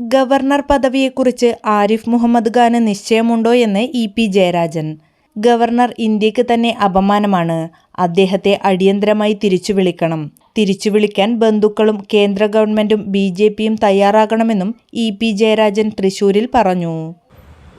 Governor പദവിയെക്കുറിച്ച് ആരിഫ് മുഹമ്മദ് ഖാന് നിശ്ചയമുണ്ടോ എന്ന് ഇ പി ജയരാജൻ. ഗവർണർ ഇന്ത്യയ്ക്ക് തന്നെ അപമാനമാണ്. അദ്ദേഹത്തെ അടിയന്തരമായി തിരിച്ചു വിളിക്കണം തിരിച്ചു വിളിക്കാൻ ബന്ധുക്കളും കേന്ദ്ര ഗവൺമെന്റും ബി ജെ പിയും തയ്യാറാകണമെന്നും ഇ പി ജയരാജൻ തൃശൂരിൽ പറഞ്ഞു.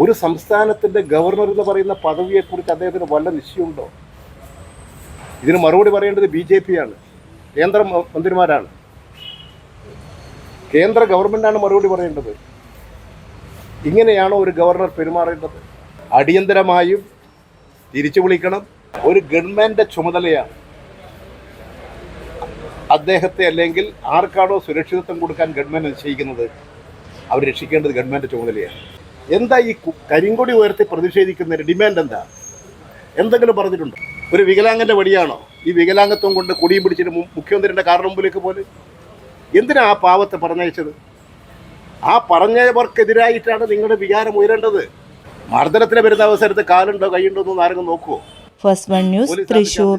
ഒരു സംസ്ഥാനത്തിന്റെ ഗവർണർ എന്ന് പറയുന്ന പദവിയെക്കുറിച്ച് അദ്ദേഹത്തിന് വല്ല നിശ്ചയമുണ്ടോ? ഇതിന് മറുപടി പറയേണ്ടത് ബി ജെ പി ആണ്. കേന്ദ്ര മന്ത്രിമാരാണ്. കേന്ദ്ര ഗവൺമെന്റാണ് മറുപടി പറയേണ്ടത്. ഇങ്ങനെയാണോ ഒരു ഗവർണർ പെരുമാറേണ്ടത്? അടിയന്തരമായും തിരിച്ചു വിളിക്കണം. ഒരു ഗവൺമെന്റ് ചുമതലയാണ് അദ്ദേഹത്തെ അല്ലെങ്കിൽ ആർക്കാണോ സുരക്ഷിതത്വം കൊടുക്കാൻ ഗവൺമെന്റ് നിശ്ചയിക്കുന്നത്? അവർ രക്ഷിക്കേണ്ടത് ഗവൺമെന്റ് ചുമതലയാണ്. എന്താ ഈ കരിങ്കൊടി ഉയർത്തി പ്രതിഷേധിക്കുന്നതിന് ഡിമാൻഡ് എന്താ? എന്തെങ്കിലും പറഞ്ഞിട്ടുണ്ടോ? ഒരു വികലാംഗന്റെ വടിയാണോ ഈ വികലാംഗത്വം കൊണ്ട് കൊടിയും പിടിച്ചിട്ട് മുഖ്യമന്ത്രിയുടെ കാറിന് മുമ്പിലേക്ക് പോലെ? എന്തിനാ ആ പാവത്തെ പറഞ്ഞയച്ചത്? ആ പറഞ്ഞവർക്കെതിരായിട്ടാണ് നിങ്ങളുടെ വിചാരം ഉയരേണ്ടത്. മർദ്ദനത്തിന് വരുന്ന അവസരത്ത് കാലുണ്ടോ കൈയുണ്ടോ എന്നൊന്നും ആരെങ്കിലും നോക്കുമോ ഫസ്റ്റ് വൺ ന്യൂസ് തൃശൂർ.